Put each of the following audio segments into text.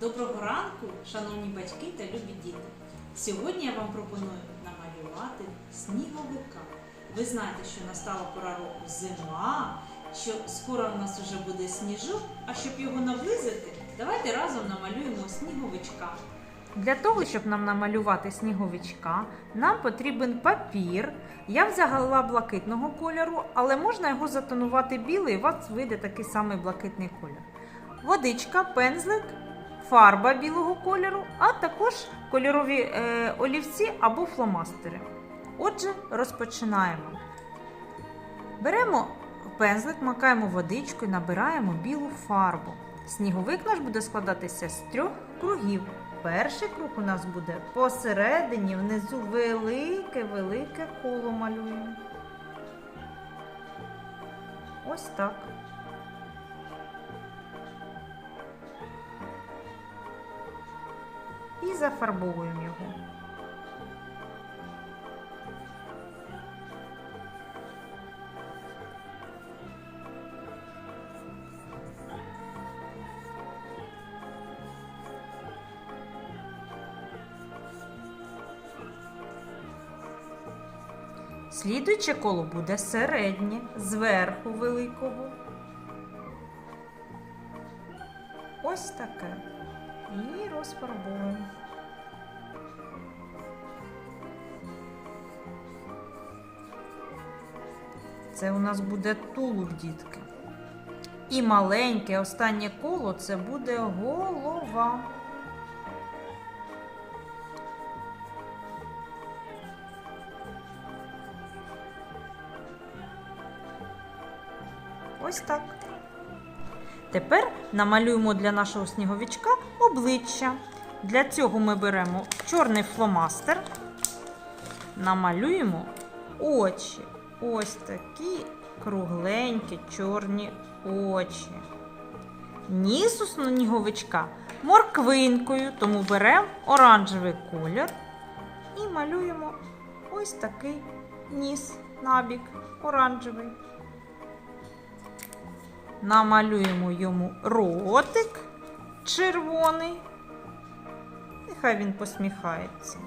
Доброго ранку, шановні батьки та любі діти. Сьогодні я вам пропоную намалювати сніговика. Ви знаєте, що настала пора року зима, що скоро у нас вже буде сніжок, а щоб його наблизити, давайте разом намалюємо сніговичка. Для того, щоб нам намалювати сніговичка, нам потрібен папір. Я взяла блакитного кольору, але можна його затонувати білий, і у вас вийде такий самий блакитний колір. Водичка, пензлик, фарба білого кольору, а також кольорові е, олівці або фломастери. Отже, розпочинаємо. Беремо пензлик, макаємо водичку і набираємо білу фарбу. Сніговик наш буде складатися з трьох кругів. Перший круг у нас буде посередині, внизу велике-велике коло малюємо. Ось так. І зафарбовуємо його. Слідуюче коло буде середнє, зверху великого. Ось таке. І розфарбуємо. Це у нас буде тулуб, дітки. І маленьке останнє коло це буде голова. Ось так. Тепер намалюємо для нашого сніговичка обличчя. Для цього ми беремо чорний фломастер, намалюємо очі. Ось такі кругленькі чорні очі. Ніс у сніговичка морквинкою, тому беремо оранжевий колір і малюємо ось такий ніс набік оранжевий. Намалюємо йому ротик червоний. Нехай він посміхається.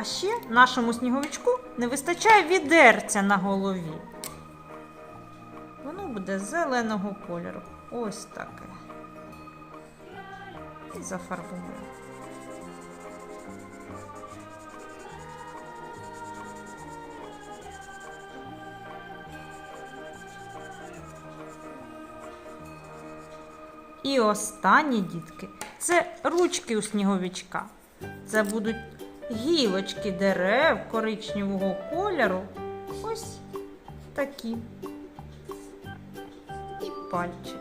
А ще нашому сніговичку не вистачає відерця на голові. Воно буде зеленого кольору. Ось таке. І зафарбуємо. І останні дітки це ручки у сніговичка. Це будуть гілочки дерев коричневого кольору. Ось такі. І пальчики.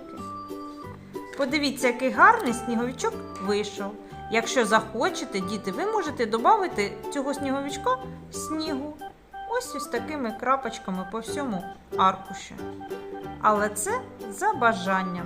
Подивіться, який гарний сніговичок вийшов. Якщо захочете, діти, ви можете додати цього сніговичка снігу. Ось ось такими крапочками по всьому аркуші. Але це за бажанням.